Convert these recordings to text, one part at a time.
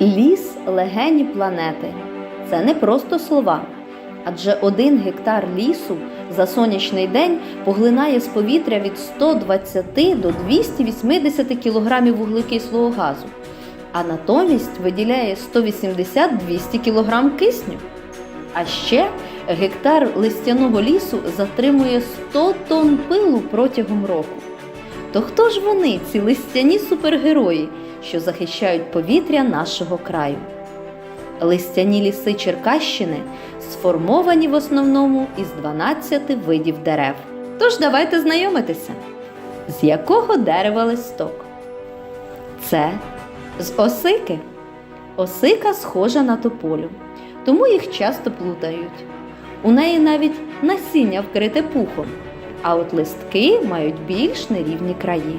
Ліс легені планети. Це не просто слова. Адже один гектар лісу за сонячний день поглинає з повітря від 120 до 280 кг вуглекислого газу, а натомість виділяє 180-200 кг кисню. А ще гектар листяного лісу затримує 100 тонн пилу протягом року. То хто ж вони, ці листяні супергерої, що захищають повітря нашого краю? Листяні ліси Черкащини сформовані в основному із 12 видів дерев. Тож давайте знайомитися. З якого дерева листок? Це з осики. Осика схожа на тополю, тому їх часто плутають. У неї навіть насіння вкрите пухом, а от листки мають більш нерівні краї.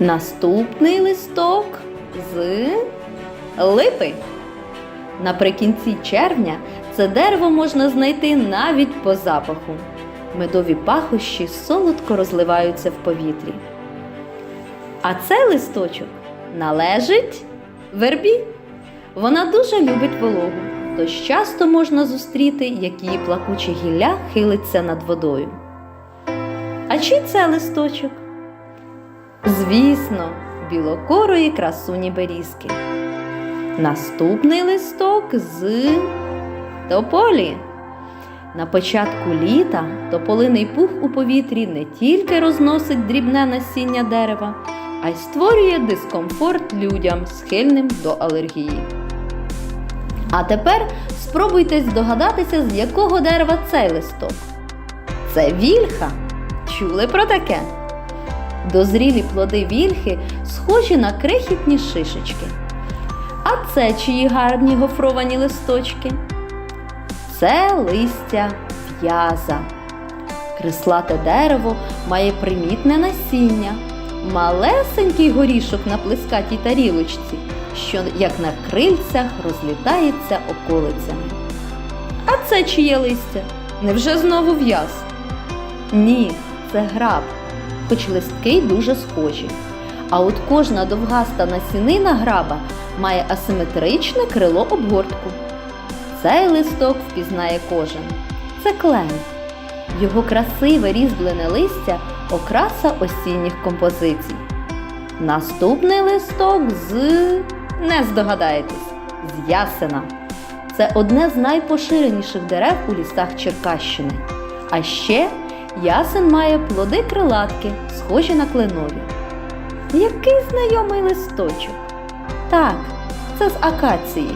Наступний листок з липи. Наприкінці червня це дерево можна знайти навіть по запаху. Медові пахощі солодко розливаються в повітрі. А цей листочок належить вербі. Вона дуже любить вологу, тож часто можна зустріти, як її плакуче гілля хилиться над водою. А чий це листочок? Звісно, білокорої красуні берізки. Наступний листок з тополі. На початку літа тополиний пух у повітрі не тільки розносить дрібне насіння дерева, а й створює дискомфорт людям, схильним до алергії. А тепер спробуйте здогадатися, з якого дерева цей листок. Це вільха. Чули про таке? Дозрілі плоди вільхи схожі на крихітні шишечки. А це чиї гарні гофровані листочки? Це листя в'яза. Крислате дерево має примітне насіння, малесенький горішок на плескатій тарілочці, що як на крильцях розлітається околицями. А це чиє листя? Невже знову в'яз? Ні, це граб, хоч листки й дуже схожі. А от кожна довгаста насінина граба має асиметричне крило обгортку. Цей листок впізнає кожен. Це клен. Його красиве різьблене листя окраса осінніх композицій. Наступний листок з не здогадаєтесь, з ясена. Це одне з найпоширеніших дерев у лісах Черкащини. А ще ясен має плоди крилатки, схожі на кленові. Який знайомий листочок? Так, це з акації.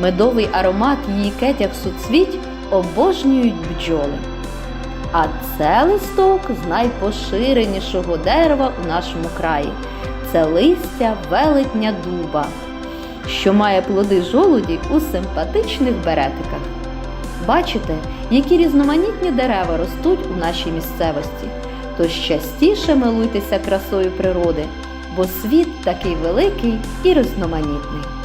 Медовий аромат її кетях суцвіть обожнюють бджоли. А це листок з найпоширенішого дерева у нашому краї. Це листя велетня дуба, що має плоди жолуді у симпатичних беретиках. Бачите, які різноманітні дерева ростуть у нашій місцевості. Тож частіше милуйтеся красою природи, бо світ такий великий і різноманітний.